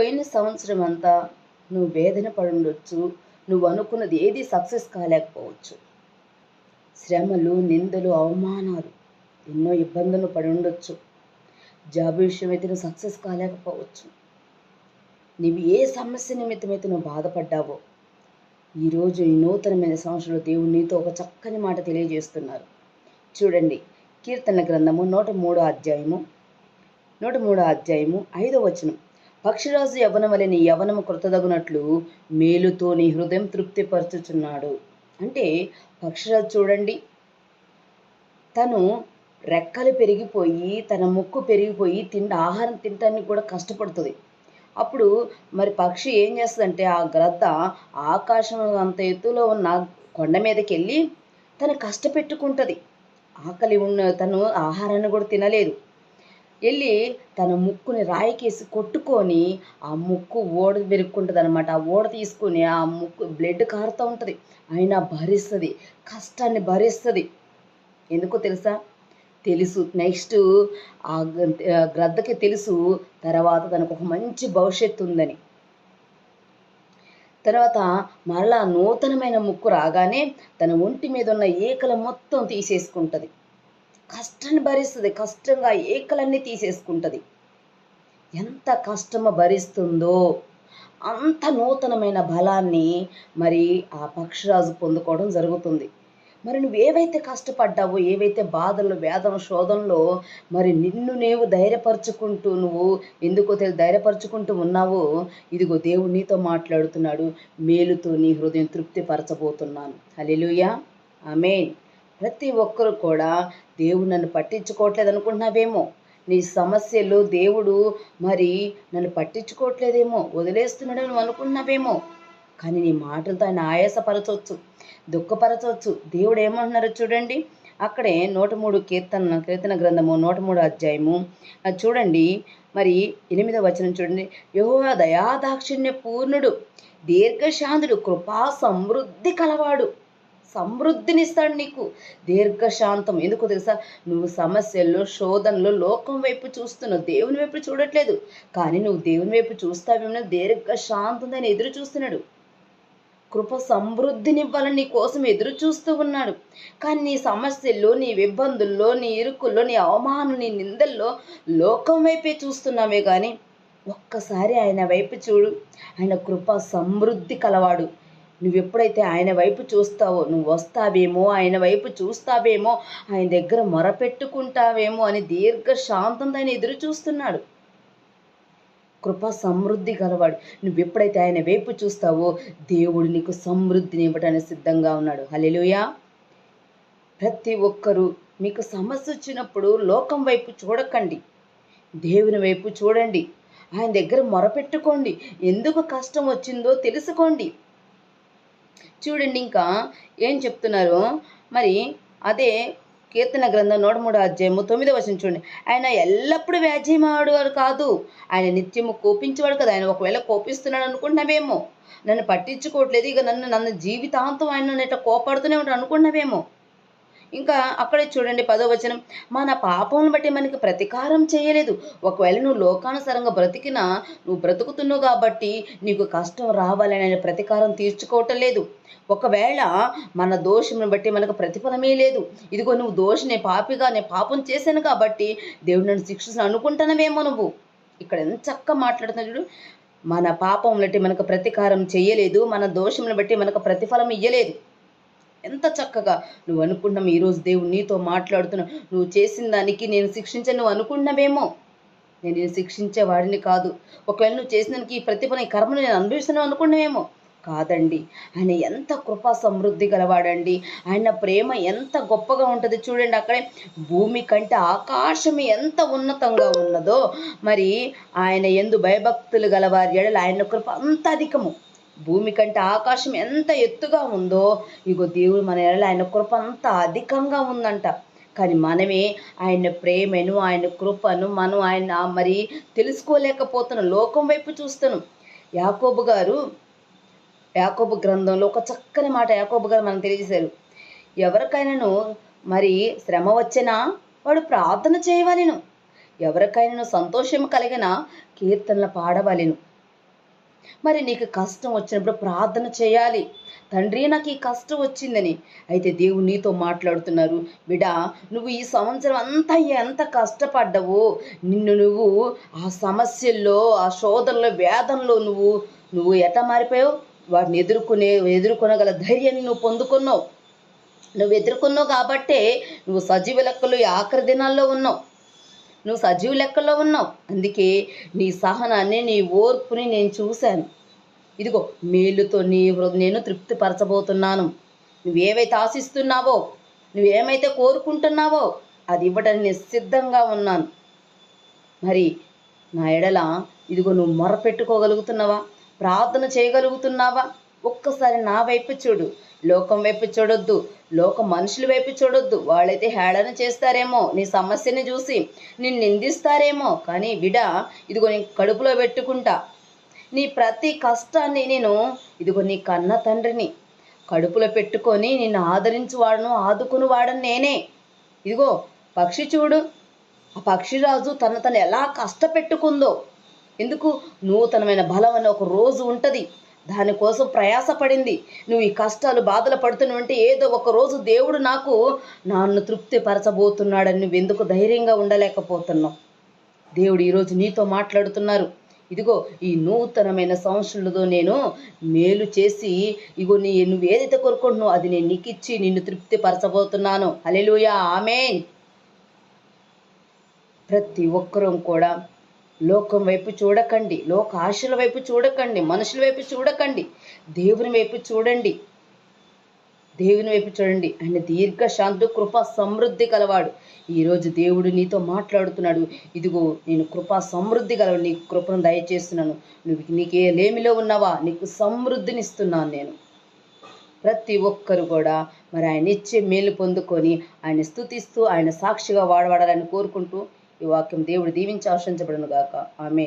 పోయిన సంవత్సరం అంతా నువ్వు వేదన పడుండొచ్చు నువ్వు అనుకున్నది ఏది సక్సెస్ కాలేకపోవచ్చు. శ్రమలు నిందలు అవమానాలు ఎన్నో ఇబ్బందులు పడుండొచ్చు. జాబ్ విషయం అయితే నువ్వు సక్సెస్ కాలేకపోవచ్చు. నువ్వు ఏ సమస్య నిమిత్తమైతే నువ్వు బాధపడ్డావో ఈరోజు ఈ నూతనమైన సంవత్సరంలో దేవుడు నీతో ఒక చక్కని మాట తెలియజేస్తున్నారు. చూడండి కీర్తన గ్రంథము నూట మూడో అధ్యాయము నూట మూడో అధ్యాయము ఐదో వచనం. పక్షిరాజు యవనం వలె నీ యవనము కృతదగునట్లు మేలుతో నీ హృదయం తృప్తిపరచుచున్నాడు. అంటే పక్షిరాజు చూడండి తను రెక్కలు పెరిగిపోయి తన ముక్కు పెరిగిపోయి తిండి ఆహారం తినటానికి కూడా కష్టపడుతుంది. అప్పుడు మరి పక్షి ఏం చేస్తుందంటే ఆ గ్రద్ద ఆకాశం అంత ఎత్తులో ఉన్న కొండ మీదకి వెళ్ళి తను కష్టపెట్టుకుంటుంది. ఆకలి ఉన్న తను ఆహారాన్ని కూడా తినలేదు. వెళ్ళి తన ముక్కుని రాయికేసి కొట్టుకొని ఆ ముక్కు ఓడ పెరుక్కుంటుంది అనమాట ఆ ఓడ తీసుకొని ఆ ముక్కు బ్లడ్ కారుతూ ఉంటుంది. అయినా భరిస్తుంది. కష్టాన్ని భరిస్తుంది. ఎందుకో తెలుసా? తెలుసు. నెక్స్ట్ ఆ గ్రద్దకి తెలుసు తర్వాత తనకు ఒక మంచి భవిష్యత్తు ఉందని. తర్వాత మరలా నూతనమైన ముక్కు రాగానే తన ఒంటి మీద ఉన్న ఏకల మొత్తం తీసేసుకుంటుంది. కష్టాన్ని భరిస్తుంది కష్టంగా ఏకలన్నీ తీసేసుకుంటుంది. ఎంత కష్టము భరిస్తుందో అంత నూతనమైన బలాన్ని మరి ఆ పక్షిరాజు పొందుకోవడం జరుగుతుంది. మరి నువ్వు ఏవైతే కష్టపడ్డావో ఏవైతే బాధలు వేదం శోధంలో మరి నిన్ను నీవు ధైర్యపరచుకుంటూ నువ్వు ఎందుకో తెలియదు ధైర్యపరచుకుంటూ ఉన్నావో ఇదిగో దేవుడు నీతో మాట్లాడుతున్నాడు మేలుతో నీ హృదయం తృప్తిపరచబోతున్నాను. హల్లెలూయా. ఆమెన్. ప్రతి ఒక్కరు కూడా దేవుడు నన్ను పట్టించుకోవట్లేదు అనుకుంటున్నావేమో. నీ సమస్యలు దేవుడు మరి నన్ను పట్టించుకోవట్లేదేమో. వదిలేస్తున్నాడు నువ్వు అనుకుంటున్నావేమో. కానీ నీ మాటలతో ఆయన ఆయాసపరచవచ్చు దుఃఖపరచవచ్చు. దేవుడు ఏమంటున్నారో చూడండి. అక్కడే నూట మూడు కీర్తన కీర్తన గ్రంథము నూట మూడు అధ్యాయము. అది చూడండి. మరి ఎనిమిదో వచనం చూడండి. యెహోవా దయాదాక్షిణ్య పూర్ణుడు దీర్ఘశాంతుడు కృపా సమృద్ధి కలవాడు. సమృద్ధినిస్తాడు నీకు. దీర్ఘశాంతం. ఎందుకు తెలుసా? నువ్వు సమస్యల్లో శోధనలో లోకం వైపు చూస్తున్నావు. దేవుని వైపు చూడట్లేదు. కానీ నువ్వు దేవుని వైపు చూస్తావేమో దీర్ఘశాంతం ఎదురు చూస్తున్నాడు. కృప సమృద్ధినివ్వాలని నీ కోసం ఎదురు చూస్తూ ఉన్నాడు. కానీ నీ సమస్యల్లో నీ ఇబ్బందుల్లో నీ ఇరుకుల్లో నీ అవమానం నీ నిందల్లో లోకం వైపే చూస్తున్నావే కానీ ఒక్కసారి ఆయన వైపు చూడు. ఆయన కృప సమృద్ధి కలవాడు. నువ్వు ఎప్పుడైతే ఆయన వైపు చూస్తావో నువ్వు వస్తావేమో ఆయన వైపు చూస్తావేమో ఆయన దగ్గర మొరపెట్టుకుంటావేమో అని దీర్ఘ శాంతం ఆయన ఎదురు చూస్తున్నాడు. కృప సమృద్ధి గలవాడు. నువ్వు ఎప్పుడైతే ఆయన వైపు చూస్తావో దేవుడు నీకు సమృద్ధిని ఇవ్వడానికి సిద్ధంగా ఉన్నాడు. హలెలుయా ప్రతి ఒక్కరూ మీకు సమస్య వచ్చినప్పుడు లోకం వైపు చూడకండి. దేవుని వైపు చూడండి. ఆయన దగ్గర మొరపెట్టుకోండి. ఎందుకు కష్టం వచ్చిందో తెలుసుకోండి. చూడండి ఇంకా ఏం చెప్తున్నారు? మరి అదే కీర్తన గ్రంథం నూట మూడు అధ్యాయము తొమ్మిదో వచనం చూడండి. ఆయన ఎల్లప్పుడూ వ్యాజ్యమాడు వాడు కాదు. ఆయన నిత్యము కోపించేవాడు కదా. ఆయన ఒకవేళ కోపిస్తున్నాడు అనుకుంటున్నావేమో నన్ను పట్టించుకోవట్లేదు. ఇక నన్ను నన్ను జీవితాంతం ఆయన నన్ను ఇట్లా కోపడుతూనే ఉంటాడు అనుకున్నావేమో ఇంకా అక్కడే చూడండి పదో వచనం. మన పాపమును బట్టి మనకి ప్రతీకారం చేయలేదు. ఒకవేళ నువ్వు లోకానుసారంగా బ్రతికినా నువ్వు బ్రతుకుతున్నావు కాబట్టి నీకు కష్టం రావాలని ఆయన ప్రతీకారం తీర్చుకోవటం లేదు. ఒకవేళ మన దోషమును బట్టి మనకు ప్రతిఫలమే లేదు. ఇదిగో నువ్వు దోషి నేను పాపిగా నేను పాపం చేశాను కాబట్టి దేవుడు నన్ను శిక్షిస్తాను అనుకుంటున్నావేమో నువ్వు. ఇక్కడ ఎంత చక్కగా మాట్లాడుతున్నా చూడు. మన పాపం బట్టి మనకు ప్రతీకారం చేయలేదు. మన దోషములను బట్టి మనకు ప్రతిఫలం ఇయ్యలేదు. ఎంత చక్కగా నువ్వు అనుకున్నాం ఈరోజు దేవుడు నీతో మాట్లాడుతున్నా నువ్వు చేసిన దానికి నేను శిక్షించను నువ్వు అనుకున్నావేమో. నేను నేను శిక్షించే వాడిని కాదు. ఒకవేళ నువ్వు చేసిన దానికి ఈ ప్రతిఫలం ఈ కర్మను నేను అనుభవిస్తున్నావు అనుకున్నావేమో. కాదండి. ఆయన ఎంత కృపా సమృద్ధి గలవాడండి. ఆయన ప్రేమ ఎంత గొప్పగా ఉంటుంది చూడండి అక్కడే. భూమి కంటే ఆకాశం ఎంత ఉన్నతంగా ఉన్నదో మరి ఆయన ఎందు భయభక్తులు గలవారి ఎడలు ఆయన కృప అంత అధికము. భూమి కంటే ఆకాశం ఎంత ఎత్తుగా ఉందో ఇగో దేవుడు మన ఎడల ఆయన కృప అంత అధికంగా ఉందంట. కానీ మనమే ఆయన ప్రేమను ఆయన కృపను మనం ఆయన మరి తెలుసుకోలేకపోతున్న లోకం వైపు చూస్తున్నాం. యాకోబు గారు యాకోబు గ్రంథంలో ఒక చక్కని మాట యాకోబు గారు మనం తెలియజేశారు. ఎవరికైనాను మరి శ్రమ వచ్చినా వాడు ప్రార్థన చేయవలెను. ఎవరికైనాను సంతోషం కలిగిన కీర్తనలు పాడవలెను. మరి నీకు కష్టం వచ్చినప్పుడు ప్రార్థన చేయాలి. తండ్రి నాకు ఈ కష్టం వచ్చిందని. అయితే దేవుడు నీతో మాట్లాడుతున్నారు. బిడా నువ్వు ఈ సంవత్సరం అంతా ఎంత కష్టపడ్డావు నిన్ను నువ్వు ఆ సమస్యల్లో ఆ శోధనలో వేదనలో నువ్వు నువ్వు ఎట మారిపోయావు? వాటిని ఎదుర్కొనే ఎదుర్కొనగల ధైర్యాన్ని నువ్వు పొందుకున్నావు. నువ్వు ఎదుర్కొన్నావు కాబట్టే నువ్వు సజీవ లెక్కలు ఆఖరి దినాల్లో ఉన్నావు. నువ్వు సజీవ లెక్కల్లో ఉన్నావు. అందుకే నీ సహనాన్ని నీ ఓర్పుని నేను చూశాను. ఇదిగో మేలుతో నీ నేను తృప్తిపరచబోతున్నాను. నువ్వేవైతే ఆశిస్తున్నావో నువ్వేమైతే కోరుకుంటున్నావో అది ఇవ్వడానికి నేను సిద్ధంగా ఉన్నాను. మరి నా ఎడల ఇదిగో నువ్వు మొరపెట్టుకోగలుగుతున్నావా? ప్రార్థన చేయగలుగుతున్నావా? ఒక్కసారి నా వైపు చూడు. లోకం వైపు చూడొద్దు. లోక మనుషుల వైపు చూడొద్దు. వాళ్ళైతే హేళన చేస్తారేమో నీ సమస్యని చూసి నిన్ను నిందిస్తారేమో కానీ విడా ఇదిగో నేను కడుపులో పెట్టుకుంటా. నీ ప్రతి కష్టాన్ని నేను ఇదిగో నీ కన్న తండ్రిని కడుపులో పెట్టుకొని నిన్ను ఆదరించి వాడను ఆదుకుని వాడని నేనే. ఇదిగో పక్షి చూడు. ఆ పక్షిరాజు తన తను ఎలా కష్టపెట్టుకుందో. ఎందుకు? నూతనమైన బలం అని ఒక రోజు ఉంటుంది. దానికోసం ప్రయాసపడింది. నువ్వు ఈ కష్టాలు బాధలు పడుతున్నావంటే ఏదో ఒక రోజు దేవుడు నాకు నన్ను తృప్తి పరచబోతున్నాడని నువ్వు ఎందుకు ధైర్యంగా ఉండలేకపోతున్నావు? దేవుడు ఈరోజు నీతో మాట్లాడుతున్నారు. ఇదిగో ఈ నూతనమైన సంవత్సరంలో నేను మేలు చేసి ఇగో నీ నువ్వు ఏదైతే కోరుకుంటున్నావు అది నేను నీకిచ్చి నిన్ను తృప్తి పరచబోతున్నాను హల్లెలూయా ప్రతి ఒక్కరూ కూడా లోకం వైపు చూడకండి లోక ఆశల వైపు చూడకండి మనుషుల వైపు చూడకండి దేవుని వైపు చూడండి దేవుని వైపు చూడండి. ఆయన దీర్ఘశాంతు కృప సమృద్ధి కలవాడు. ఈరోజు దేవుడు నీతో మాట్లాడుతున్నాడు. ఇదిగో నేను కృప సమృద్ధి కలవాడు నీకు కృపను దయచేస్తున్నాను. నువ్వు నీకే లేమిలో ఉన్నావా? నీకు సమృద్ధినిస్తున్నాను నేను. ప్రతి ఒక్కరు కూడా మరి ఆయన ఇచ్చే మేలు పొందుకొని ఆయన స్థుతిస్తూ ఆయన సాక్షిగా వాడబడాలని కోరుకుంటూ ఈ వాక్యం దేవుడు దీవించి ఆశించబడును గాక ఆమె